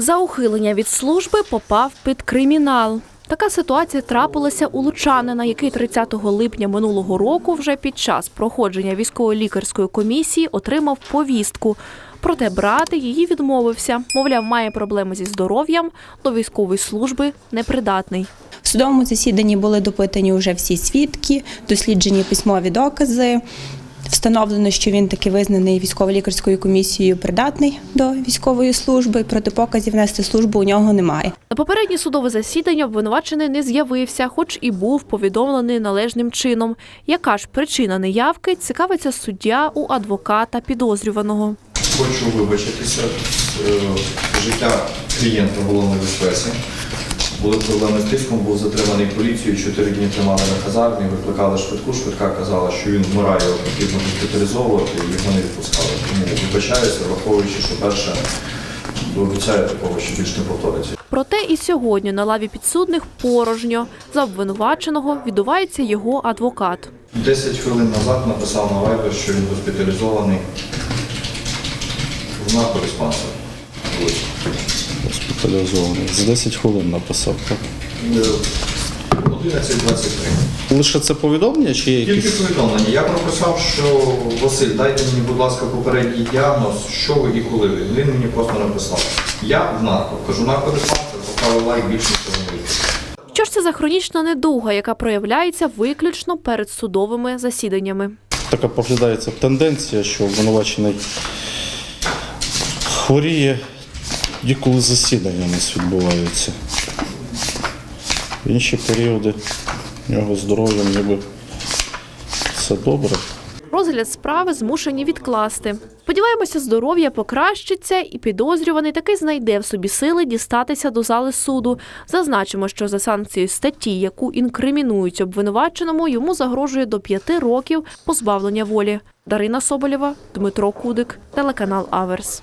За ухилення від служби попав під кримінал. Така ситуація трапилася у лучанина, який 30 липня минулого року вже під час проходження військово-лікарської комісії отримав повістку. Проте брати її відмовився. Мовляв, має проблеми зі здоров'ям, до військової служби непридатний. В судовому засіданні були допитані вже всі свідки, досліджені письмові докази. Встановлено, що він таки визнаний військово-лікарською комісією придатний до військової служби. Протипоказів нести службу у нього немає. На попереднє судове засідання обвинувачений не з'явився, хоч і був повідомлений належним чином. Яка ж причина неявки цікавиться суддя у адвоката підозрюваного. Хочу вибачитися. Е, Життя клієнта було небезпеці. Були проблеми з тиском, був затриманий поліцією, чотири дні тримали на казармі, викликали швидку, швидка казала, що він вмирає, його потрібно госпіталізовувати, і його не відпускали. Тому вибачаюся, враховуючи, що перше обіцяю такого, що більше не повториться. Проте і сьогодні на лаві підсудних порожньо. За обвинуваченого відувається його адвокат. Десять хвилин назад написав на Viber, що він госпіталізований в наркодиспансер. Госпіталізований. За 10 хвилин написав. Так? Е, 11.23. Лише це повідомлення чи є Тільки якісь? повідомлення. Я прописав, що Василь, дайте мені, будь ласка, попередній діагноз, що ви і коли ви. Він мені просто написав. Я в нарко. Кажу, наркодиспансер, поставив лайк, більше нічого не вийде. Що ж це за хронічна недуга, яка проявляється виключно перед судовими засіданнями? Така поглядається тенденція, що обвинувачений хворіє, і коли засідання у нас відбуваються. В інші періоди в нього здоров'ям ніби все добре. Розгляд справи змушені відкласти. Сподіваємося, здоров'я покращиться, і підозрюваний таки знайде в собі сили дістатися до зали суду. Зазначимо, що за санкцією статті, яку інкримінують обвинуваченому, йому загрожує до п'яти років позбавлення волі. Дарина Соболєва, Дмитро Кудик, телеканал Аверс.